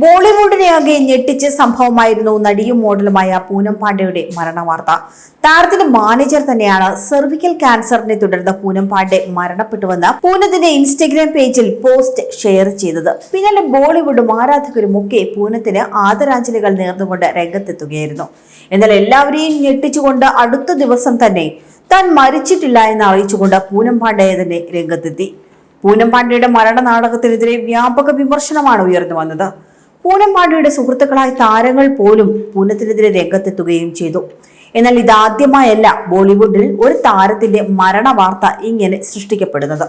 ബോളിവുഡിനെ ആകെ ഞെട്ടിച്ച സംഭവമായിരുന്നു നടിയും മോഡലുമായ പൂനം പാണ്ഡെയുടെ മരണവാർത്ത. താരത്തിന്റെ മാനേജർ തന്നെയാണ് സെർവിക്കൽ ക്യാൻസറിനെ തുടർന്ന് പൂനം പാണ്ഡെ മരണപ്പെട്ടുവെന്ന് പൂനത്തിന്റെ ഇൻസ്റ്റഗ്രാം പേജിൽ പോസ്റ്റ് ഷെയർ ചെയ്തത്. പിന്നാലെ ബോളിവുഡും ആരാധകരും ഒക്കെ പൂനത്തിന് ആദരാഞ്ജലികൾ നേർന്നുകൊണ്ട് രംഗത്തെത്തുകയായിരുന്നു. എന്നാൽ എല്ലാവരെയും ഞെട്ടിച്ചുകൊണ്ട് അടുത്ത ദിവസം തന്നെ താൻ മരിച്ചിട്ടില്ല എന്ന് അറിയിച്ചുകൊണ്ട് പൂനം പാണ്ഡെ തന്നെ രംഗത്തെത്തി. പൂനം പാണ്ഡെയുടെ മരണ നാടകത്തിനെതിരെ വ്യാപക വിമർശനമാണ് ഉയർന്നു വന്നത്. പൂനം പാണ്ഡ്യയുടെ സുഹൃത്തുക്കളായ താരങ്ങൾ പോലും പൂനത്തിനെതിരെ രംഗത്തെത്തുകയും ചെയ്തു. എന്നാൽ ഇതാദ്യമായല്ല ബോളിവുഡിൽ ഒരു താരത്തിന്റെ മരണ വാർത്ത ഇങ്ങനെ സൃഷ്ടിക്കപ്പെടുന്നത്.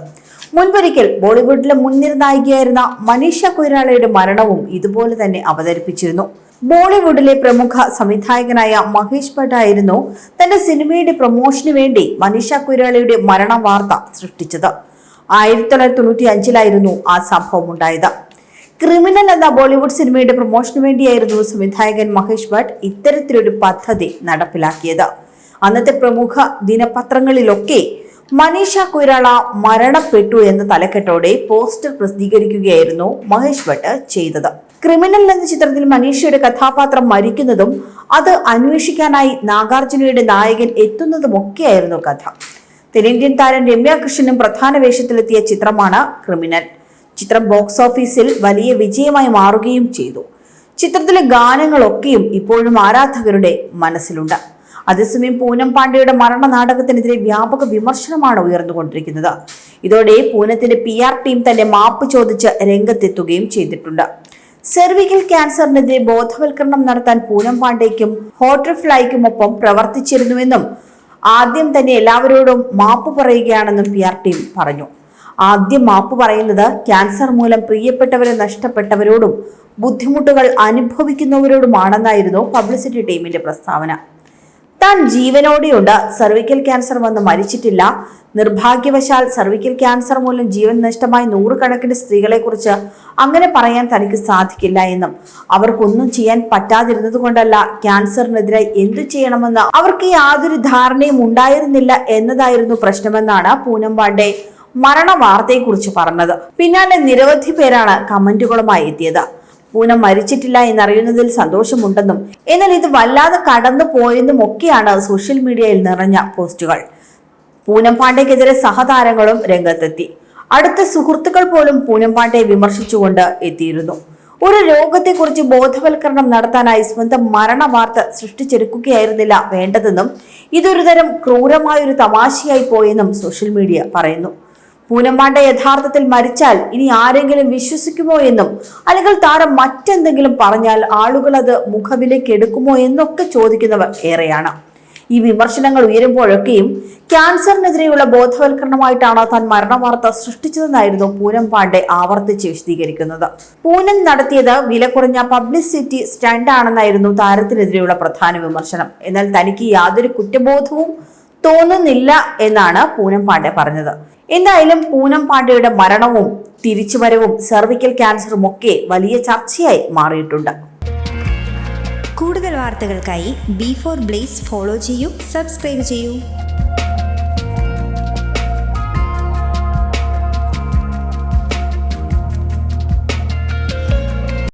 മുൻപൊരിക്കൽ ബോളിവുഡിലെ മുൻനിര നായികയായിരുന്ന മനീഷ കൊയ്രാളയുടെ മരണവും ഇതുപോലെ തന്നെ അവതരിപ്പിച്ചിരുന്നു. ബോളിവുഡിലെ പ്രമുഖ സംവിധായകനായ മഹേഷ് ഭട്ട് ആയിരുന്നു തന്റെ സിനിമയുടെ പ്രൊമോഷന് വേണ്ടി മനീഷ കൊയ്രാളയുടെ മരണ വാർത്ത സൃഷ്ടിച്ചത്. ആയിരത്തി തൊള്ളായിരത്തി തൊണ്ണൂറ്റി അഞ്ചിലായിരുന്നു ആ സംഭവം ഉണ്ടായത്. ക്രിമിനൽ എന്ന ബോളിവുഡ് സിനിമയുടെ പ്രൊമോഷന് വേണ്ടിയായിരുന്നു സംവിധായകൻ മഹേഷ് ഭട്ട് ഇത്തരത്തിലൊരു പദ്ധതി നടപ്പിലാക്കിയത്. അന്നത്തെ പ്രമുഖ ദിനപത്രങ്ങളിലൊക്കെ മനീഷ കൊയ്രാള മരണപ്പെട്ടു എന്ന തലക്കെട്ടോടെ പോസ്റ്റർ പ്രസിദ്ധീകരിക്കുകയായിരുന്നു മഹേഷ് ഭട്ട് ചെയ്തത്. ക്രിമിനൽ എന്ന ചിത്രത്തിൽ മനീഷയുടെ കഥാപാത്രം മരിക്കുന്നതും അത് അന്വേഷിക്കാനായി നാഗാർജുനയുടെ നായകൻ എത്തുന്നതുമൊക്കെയായിരുന്നു കഥ. തെന്നിന്ത്യൻ താരം രമ്യ കൃഷ്ണനും പ്രധാന വേഷത്തിലെത്തിയ ചിത്രമാണ് ക്രിമിനൽ. ചിത്രം ബോക്സ് ഓഫീസിൽ വലിയ വിജയമായി മാറുകയും ചെയ്തു. ചിത്രത്തിലെ ഗാനങ്ങളൊക്കെയും ഇപ്പോഴും ആരാധകരുടെ മനസ്സിലുണ്ട്. അതേസമയം പൂനം പാണ്ഡെയുടെ മരണ നാടകത്തിനെതിരെ വ്യാപക വിമർശനമാണ് ഉയർന്നുകൊണ്ടിരിക്കുന്നത്. ഇതോടെ പൂനത്തിന്റെ പി ആർ ടീം തന്നെ മാപ്പ് ചോദിച്ച് രംഗത്തെത്തുകയും ചെയ്തിട്ടുണ്ട്. സെർവിക്കൽ ക്യാൻസറിനെതിരെ ബോധവൽക്കരണം നടത്താൻ പൂനം പാണ്ഡേക്കും ഹോട്ടർഫ്ലൈക്കും ഒപ്പം പ്രവർത്തിച്ചിരുന്നുവെന്നും ആദ്യം തന്നെ എല്ലാവരോടും മാപ്പ് പറയുകയാണെന്നും പി ആർ ടീം പറഞ്ഞു. ആദ്യം മാപ്പ് പറയുന്നത് ക്യാൻസർ മൂലം പ്രിയപ്പെട്ടവരെ നഷ്ടപ്പെട്ടവരോടും ബുദ്ധിമുട്ടുകൾ അനുഭവിക്കുന്നവരോടുമാണെന്നായിരുന്നു പബ്ലിസിറ്റി ടീമിന്റെ പ്രസ്താവന. താൻ ജീവനോടെയുണ്ട് സർവിക്കൽ ക്യാൻസർ വന്ന് മരിച്ചിട്ടില്ല. നിർഭാഗ്യവശാൽ സർവിക്കൽ ക്യാൻസർ മൂലം ജീവൻ നഷ്ടമായ നൂറുകണക്കിന് സ്ത്രീകളെക്കുറിച്ച് അങ്ങനെ പറയാൻ തനിക്ക് സാധിക്കില്ല എന്നും അവർക്കൊന്നും ചെയ്യാൻ പറ്റാതിരുന്നത് കൊണ്ടല്ല ക്യാൻസറിനെതിരെ എന്തു ചെയ്യണമെന്ന് അവർക്ക് യാതൊരു ധാരണയും ഉണ്ടായിരുന്നില്ല എന്നതായിരുന്നു പ്രശ്നമെന്നാണ് പൂനം പാണ്ഡെ മരണ വാർത്തയെക്കുറിച്ച് പറഞ്ഞത്. പിന്നാലെ നിരവധി പേരാണ് കമന്റുകളുമായി എത്തിയത്. പൂനം മരിച്ചിട്ടില്ല എന്നറിയുന്നതിൽ സന്തോഷമുണ്ടെന്നും എന്നാൽ ഇത് വല്ലാതെ കടന്നു പോയെന്നും ഒക്കെയാണ് സോഷ്യൽ മീഡിയയിൽ നിറഞ്ഞ പോസ്റ്റുകൾ. പൂനം പാണ്ഡെക്കെതിരെ സഹതാരങ്ങളും രംഗത്തെത്തി. അടുത്ത സുഹൃത്തുക്കൾ പോലും പൂനം പാണ്ഡെയെ വിമർശിച്ചുകൊണ്ട് എത്തിയിരുന്നു. ഒരു രോഗത്തെക്കുറിച്ച് ബോധവൽക്കരണം നടത്താനായി സ്വന്തം മരണ വാർത്ത സൃഷ്ടിച്ചെടുക്കുകയായിരുന്നില്ല വേണ്ടതെന്നും ഇതൊരു തരം ക്രൂരമായൊരു തമാശയായി പോയെന്നും സോഷ്യൽ മീഡിയ പറയുന്നു. പൂനമ്പാണ്ഡെ യഥാർത്ഥത്തിൽ മരിച്ചാൽ ഇനി ആരെങ്കിലും വിശ്വസിക്കുമോ എന്നും അല്ലെങ്കിൽ താരം മറ്റെന്തെങ്കിലും പറഞ്ഞാൽ ആളുകൾ അത് മുഖവിലേക്ക് എടുക്കുമോ എന്നൊക്കെ ചോദിക്കുന്നവർ ഏറെയാണ്. ഈ വിമർശനങ്ങൾ ഉയരുമ്പോഴൊക്കെയും ക്യാൻസറിനെതിരെയുള്ള ബോധവൽക്കരണമായിട്ടാണ് താൻ മരണവാർത്ത സൃഷ്ടിച്ചതെന്നായിരുന്നു പൂനം പാണ്ഡെ ആവർത്തിച്ച് വിശദീകരിക്കുന്നത്. പൂനം നടത്തിയത് വില കുറഞ്ഞ പബ്ലിസിറ്റി സ്റ്റണ്ടാണെന്നായിരുന്നു താരത്തിനെതിരെയുള്ള പ്രധാന വിമർശനം. എന്നാൽ തനിക്ക് യാതൊരു കുറ്റബോധവും തോന്നുന്നില്ല എന്നാണ് പൂനം പാണ്ഡെ പറഞ്ഞത്. എന്തായാലും പൂനം പാണ്ഡെയുടെ മരണവും തിരിച്ചുവരവും സെർവിക്കൽ ക്യാൻസറും ഒക്കെ വലിയ ചർച്ചയായി മാറിയിട്ടുണ്ട്. കൂടുതൽ വാർത്തകൾക്കായി ബി ഫോർ ബ്ലേസ് ഫോളോ ചെയ്യൂ സബ്സ്ക്രൈബ് ചെയ്യൂ.